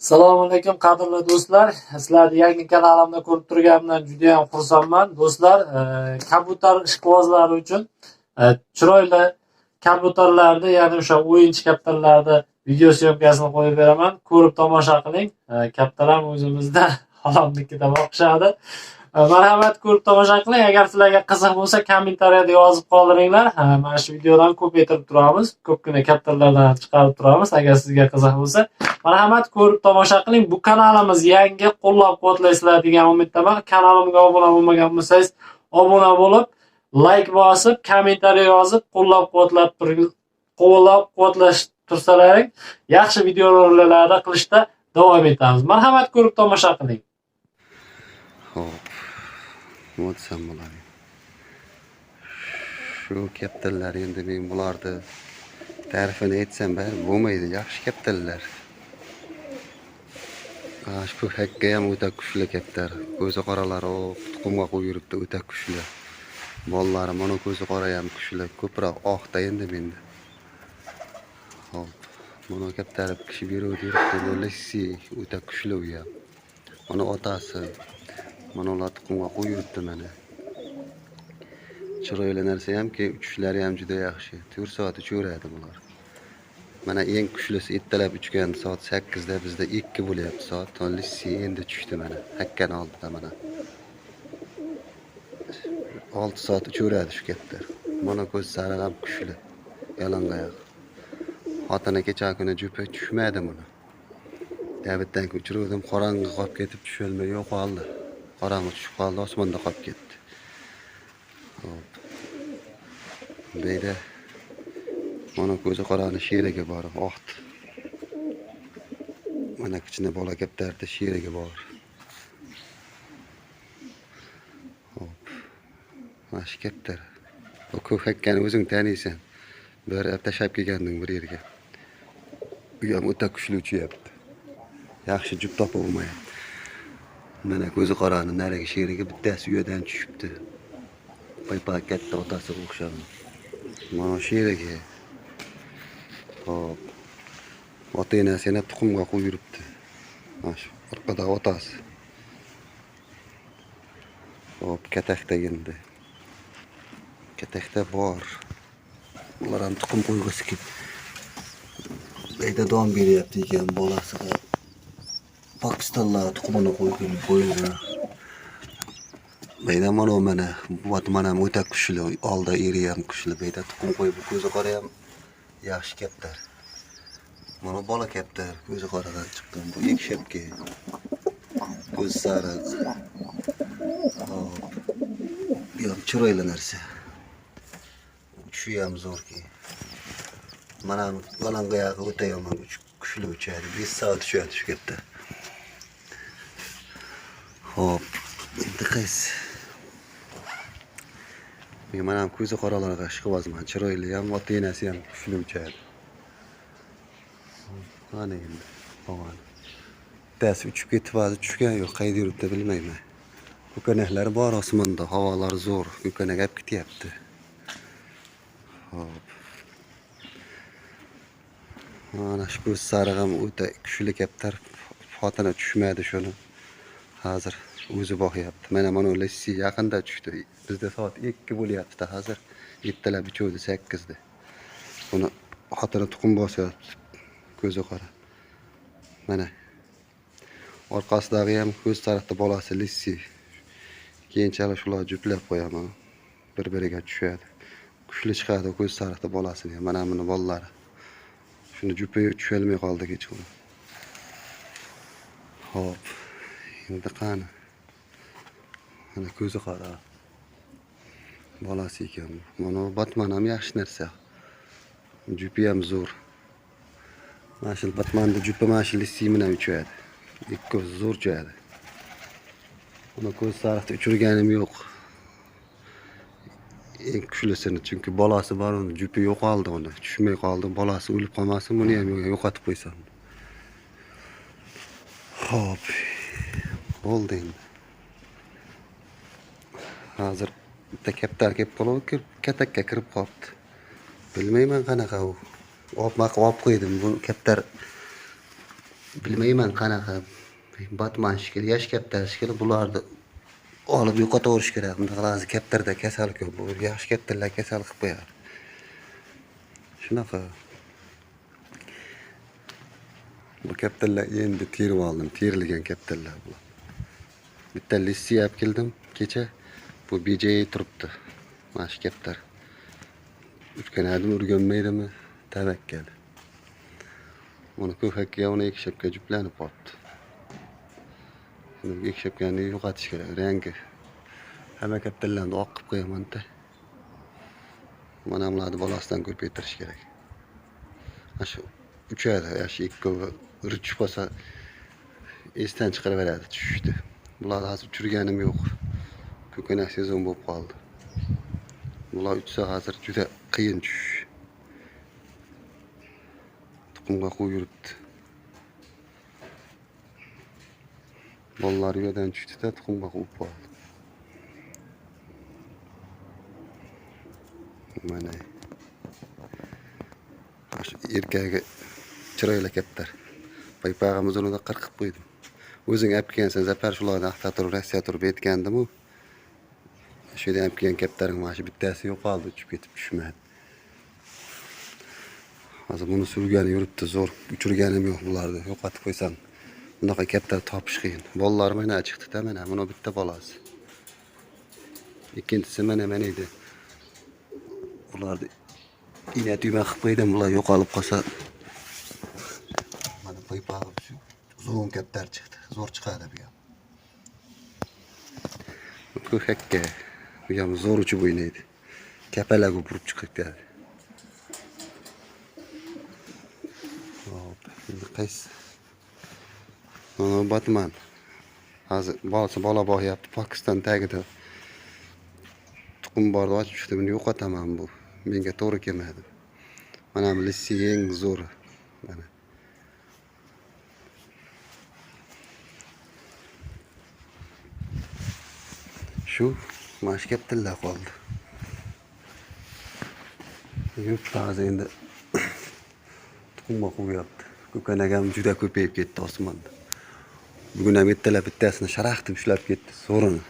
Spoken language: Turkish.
Assalomu alaykum qadrli do'stlar. Sizlarni yangi kanalimda ko'rib turganimdan juda ham xursandman. Do'stlar, e, kabutar ishqibozlari uchun e, chiroyli kabutarlarni, ya'ni o'sha o'yinchi kaptarlarni video syomkasini qo'yib beraman. Ko'rib tomosha qiling. E, Kaptalar o'zimizda halamnikida o'xshadi. Marhamat ko'rib tomosha qiling. Agar sizlarga qiziq bo'lsa, kommentariyada yozib qoldiringlar. Mana shu videodan ko'paytirib turamiz. Ko'pgina kattalardan chiqarib turamiz. Agar sizga qiziq bo'lsa, Marhamat ko'rib tomosha qiling. Bu kanalimiz yangi qo'llab-quvvatlaysizlar degan umiddaman. Kanalimga obuna bo'lmagan bo'lsangiz, obuna bo'lib, like bosib, kommentariy yozib, qo'llab-quvvatlab turing. Qo'llab-quvvatlash tursalaring, yaxshi videolarni qilishda davom etamiz. Marhamat ko'rib tomosha qiling. Hop. Nima desam bo'ladi? Shu kaptallar endi men bularni ta'rifini aytsam bari bo'lmaydi. Yaxshi kaptallar. Ha, shu hakka ham o'ta kuchli kaptar. Ko'zi qoralari o tuxumga qo'yib yuribdi, o'ta kuchli. Bolalari mana ko'zi qora ham kuchli. Ko'proq oqda endi menda. Hop. Mana kaptar kishi berib yuribdi. Bo'lasi o'ta kuchli u ham. Mana otasi mana ular tuxumga qo'yib yuribdi mana. Chiroyli narsa hamki, uchishlari ham juda yaxshi. 4 soat uchaveradi bular. Mana eng kuchlisi ertalab uchgan soat 8 da bizda 2 bo'lyapti soat. Lissi endi tushdi mana. Hakkan oldida mana. 6 soat uchaveradi shu kaptar. Mana ko'z sariq ham kuchli. Yalangoyoq. Xotini kecha kuni jupi tushmadi buni. Daviddan uchirdim, qorong'i qolib ketib tusholmay yo'qoldi. Qorong'i tushib qoldi, osmonda qolib ketdi. Hop. Beyda mana ko'zi qorani sherigi bor, oqdi. Mana kichkina bola kaptarda sherigi bor. Hop. Mana shu kaptar. Bu ko'k hakkani o'zing taniysan. Bir tashlab kelgandim bir yerga. U ham o'ta kuchli uchyapti. yaxshi jup topib olmayapti mana ko'zi qorani narigi sherigi bittasi uyadan tushibdi. Paypa katta otasiga o'xshadi mana sherigi hop. Ota enasi yana tuxumga qo'yib yuribdi. Mana shu orqada otasi. Hop katakda endi. Katakda bor. Ular ham tuxum qo'yg'isi kelib Beyda don beryapti ekan bolasiga. Pokistonlar tuxumini qo'ygan qo'yilgan. Beyda mana mana vat mana o'ta kuchli, olda eri ham kuchli. Beyda tuxum qo'yib ko'zi qora ham yaxshi kaptar. Mana bola kaptar, ko'zi qoradan chiqqan. Bu ikki shapka. Ko'z sariq. Hop. Bu ham chiroyli narsa. Shu ham zo'rki. Mana yalangoyog'i o'ta yomon kuchli uchadi. 5 soat uchadi shu kaptar. Hop, endi qaysi? Men mana ham ko'zi qoralarga ishqibozman. Chiroyli ham, ota enasi ham kuchli uchadi. Mana endi, mana. Bittasi uchib ketib hozir tushgan yo'q, qayerda yuribdi bilmayman. Ko'kanaklar bor osmonda, havolar zo'r. Ko'kanak olib ketyapti. Hop. Mana shu ko'z sariq ham o'ta kuchli kaptar. Xotini tushmadi shuni. Hozir o'zi boqyapti. Mana mana Lessi yaqinda tushdi. Bizda soat 2 bo'lyapti hozir. Ertalab uchuvdi 8 da. Buni xotini tuxum bosyapti. Ko'zi qora. Mana. Orqasidagi ham ko'z sariqda bolasi Lessi. Keyinchalik shular juplab qo'yaman. Bir-biriga tushadi. Kuchli chiqadi ko'z sariqda bolasini. Mana buni bolalari. Shuni jupi tusholmay qoldi kechqurun. Hop. Endi qani? Mana ko'zi qora. Bolasi ekan. Mana Batman ham yaxshi narsa. Jupi zo'r. Mana shu Batmanda jupi mana shu lissi bilan uchadi. Ikkovi zo'r uchadi. Uni ko'z sariqda uchirganim yo'q. Eng kuchlisini chunki bolasi bor uni jupi yo'qoldi uni. Tushmay qoldi. Bolasi o'lib qolmasin, buni ham yo'qotib qo'ysam. Hop. Bo'ldi endi. Hozir bitta kaptar kelib qolib, katakka kirib qolibdi. Bilmayman qanaqa u. Olib olib qo'ydim. Bu kaptar bilmayman qanaqa batman shekilli yosh kaptar shekilli bularni olib yo'qotaverish kerak bunaqa ba'zi kaptarda kasal ko'p yosh kaptarlar kasal qilib qo'yadi shunaqa bu kaptarlar endi terib oldim terilgan kaptarlar bu. Bitta lissiya olib keldim kecha bu mana shu kaptar urganadimi urganmaydimi tavakkal uni ko'kakka uni ikki shapka juplanib qolibdi Uni ikki shapkani yo'qotish kerak rangi hamma kaptarlarni oq qilib qo'yamanda mana bularni bolasidan ko'paytirish kerak mana shu uchadi shu ikkovi tushib qolsa esdan chiqaraveradi tushishdi bularni hozir uchirganim yo'q ko'kanak sezon bo'lib qoldi bular uchsa hozir juda qiyin tushish tuxumga qo'yib yuribdi bolalar yerdan tushdida tuxumga qo'yib qoldi mana erkagi chiroyli kaptar paypog'imiz uni qirqib qo'ydim o'zing olib kelgansan zafar shularni axtaturib rossiya turib shu yerdan olib kelgan kaptaring mana shu bittasi yo'qoldi uchib ketib tushmadi hozir buni surgani yuribdi zo'r. Uchirganim yo'q bularni yo'qotib qo'ysam bunaqa kaptar topish qiyin bolalar mana chiqdida mana buni bitta bolasi ikkinchisi mana mana edi bularni ina tuyma qilib qo'ydim bular yo'qolib qolsa mana paypog'im shu uzun kaptar chiqdi zo'r chiqadi bu ham ko'kakka bu ham zo'r uchib o'ynaydi kapalak urib chiqib keladi Hop, endi qaysi mana batman. Hozir bolasi bola boqyapti pokiston tagida. Tuxum borni ochib chiqdi buni yo'qotaman bu. Menga to'g'ri kelmadi mana bu lissi eng zo'ri mana shu mana shu kaptilla qoldi. Yuribdi hozir endi tuxumga qo'yyapti ko'kanak ham juda ko'payib ketdi osmonda. Bugun ham ertalab bittasini sharaxtib ushlab ketdi so'rini.